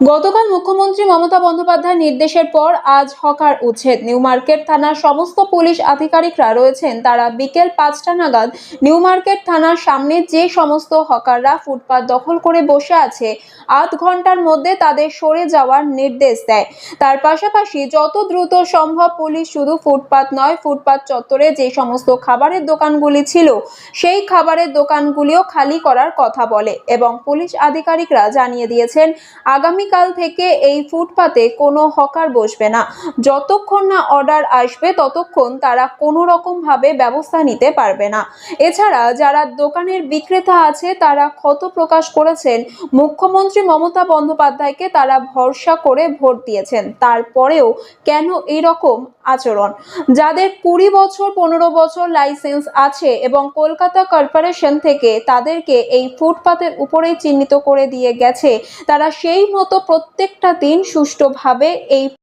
গতকাল মুখ্যমন্ত্রী মমতা বন্দ্যোপাধ্যায়ের নির্দেশের পর আজ হকার উচ্ছেদ। নিউ মার্কেট থানার সমস্ত পুলিশ আধিকারিকরা রয়েছেন। তারা বিকেল পাঁচটা নাগাদ নিউ মার্কেট থানার সামনে যে সমস্ত হকাররা ফুটপাত দখল করে বসে আছে, আধ ঘণ্টার মধ্যে তাদের সরে যাওয়ার নির্দেশ দেয়। তার পাশাপাশি যত দ্রুত সম্ভব পুলিশ শুধু ফুটপাত নয়, ফুটপাত চত্বরে যে সমস্ত খাবারের দোকানগুলি ছিল, সেই খাবারের দোকানগুলিও খালি করার কথা বলে এবং পুলিশ আধিকারিকরা জানিয়ে দিয়েছেন আগামীকাল থেকে এই ফুটপাতে কোনো হকার বসবে না। যতক্ষণ না অর্ডার আসবে, ততক্ষণ তারা কোনো রকম ভাবে ব্যবস্থা নিতে পারবে না। এছাড়া যারা দোকানের বিক্রেতা আছে, তারা ক্ষত প্রকাশ করেছেন। মুখ্যমন্ত্রী মমতা বন্দ্যোপাধ্যায়কে তারা ভরসা করে ভোট দিয়েছেন। তারপরেও কেন এই রকম আচরণ? যাদের কুড়ি বছর, পনেরো বছর লাইসেন্স আছে এবং কলকাতা কর্পোরেশন থেকে তাদেরকে এই ফুটপাতের উপরেই চিহ্নিত করে দিয়ে গেছে, তারা সেই মতো প্রত্যেকটা দিন সুষ্ঠুভাবে এই